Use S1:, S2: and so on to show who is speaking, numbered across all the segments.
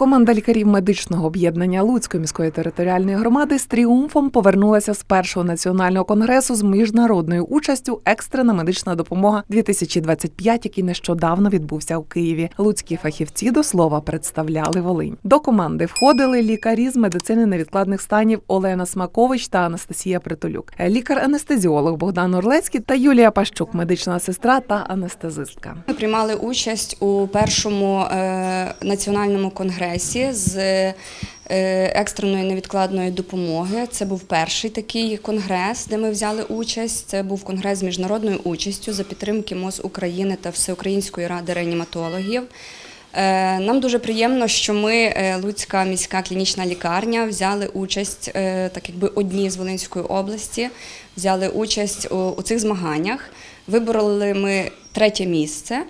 S1: Команда лікарів медичного об'єднання Луцької міської територіальної громади з тріумфом повернулася з першого національного конгресу з міжнародною участю Екстрена медична допомога 2025, який нещодавно відбувся у Києві. Луцькі фахівці до слова представляли Волинь. До команди входили лікарі з медицини невідкладних станів Олена Смакович та Анастасія Притулюк, лікар-анестезіолог Богдан Орлецький та Юлія Пащук, медична сестра та анестезистка.
S2: Ми приймали участь у першому е, національному конгресі з е, екстреної невідкладної допомоги. Це був перший такий конгрес, де ми взяли участь. Це був конгрес з міжнародною участю за підтримки МОЗ України та Всеукраїнської ради реаніматологів. Е, Нам дуже приємно, що ми, е, Луцька міська клінічна лікарня, взяли участь, так якби одні з Волинської області, взяли участь у, у цих змаганнях. Вибороли ми третє місце.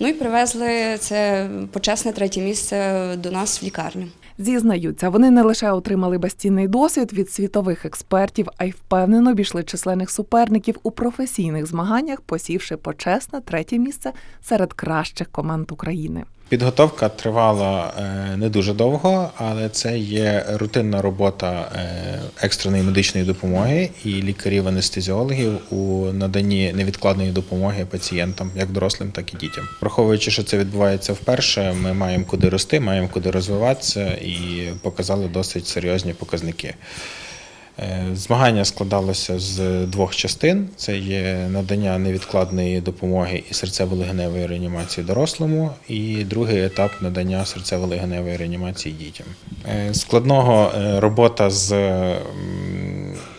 S2: Ну і привезли це почесне третє місце до нас в лікарню.
S1: Зізнаються, вони не лише отримали безцінний досвід від світових експертів, а й впевнено обійшли численних суперників у професійних змаганнях, посівши почесне третє місце серед кращих команд України.
S3: Підготовка тривала е, не дуже довго, але це є рутинна робота е, екстреної медичної допомоги і лікарів-анестезіологів у наданні невідкладної допомоги пацієнтам, як дорослим, так і дітям. Враховуючи, що це відбувається вперше, ми маємо куди рости, маємо куди розвиватися і показали досить серйозні показники. Е, Змагання складалося з двох частин: це є надання невідкладної допомоги і серцево-легеневої реанімації дорослому, і другий етап надання серцево-легеневої реанімації дітям. Е, Складного е, робота з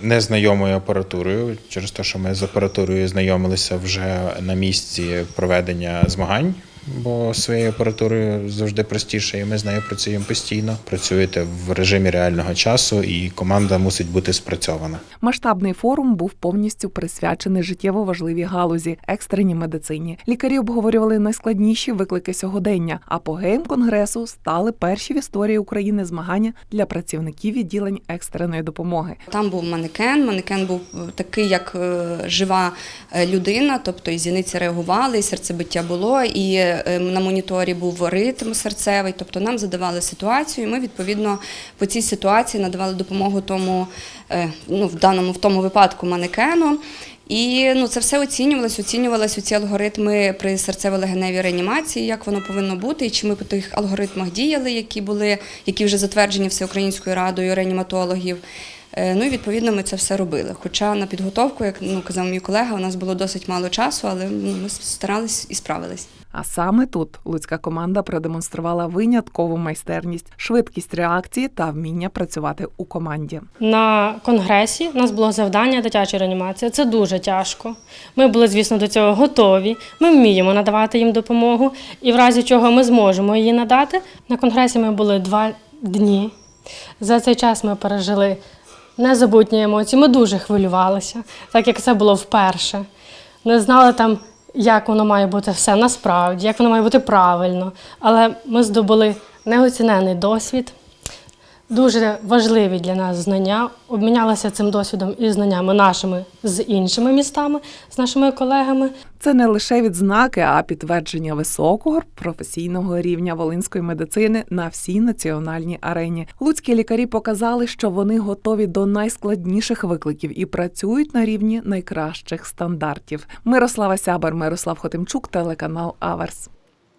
S3: незнайомою апаратурою, через те, що ми з апаратурою знайомилися вже на місці проведення змагань. Бо своєю апаратурою завжди простіше, і ми з нею працюємо постійно. Працюєте в режимі реального часу, і команда мусить бути спрацьована.
S1: Масштабний форум був повністю присвячений життєво важливій галузі екстреній медицині. Лікарі обговорювали найскладніші виклики сьогодення. А Апогеєм конгресу стали перші в історії України змагання для працівників відділень екстреної допомоги.
S2: Там був манекен. Манекен був е, такий, як е, жива е, людина, тобто і зіниці реагували, і серцебиття було, і на моніторі був ритм серцевий. Тобто нам задавали ситуацію, і ми відповідно по цій ситуації надавали допомогу тому, е, ну в даному в тому випадку манекену. І ну, це все оцінювалось, оцінювалися ці алгоритми при серцево-легеневій реанімації, як воно повинно бути, і чи ми по тих алгоритмах діяли, які були, які вже затверджені Всеукраїнською радою реаніматологів. Е, Ну і відповідно ми це все робили. Хоча на підготовку, як ну казав мій колега, у нас було досить мало часу, але ну, ми старались і справились.
S1: А саме тут луцька команда продемонструвала виняткову майстерність, швидкість реакції та вміння працювати у команді.
S4: На конгресі у нас було завдання дитяча реанімація. Це дуже тяжко. Ми були, звісно, до цього готові. Ми вміємо надавати їм допомогу, і в разі чого ми зможемо її надати. На конгресі ми були два дні. За цей час ми пережили незабутні емоції. Ми дуже хвилювалися, так як це було вперше. Не знали там, як воно має бути все насправді, як воно має бути правильно. Але ми здобули неоцінений досвід. Дуже важливі для нас знання. Обмінялися цим досвідом і знаннями нашими з іншими містами, з нашими колегами.
S1: Це не лише відзнаки, а підтвердження високого професійного рівня волинської медицини на всій національній арені. Луцькі лікарі показали, що вони готові до найскладніших викликів і працюють на рівні найкращих стандартів. Мирослава Сябер, Мирослав Хотимчук, телеканал Аверс.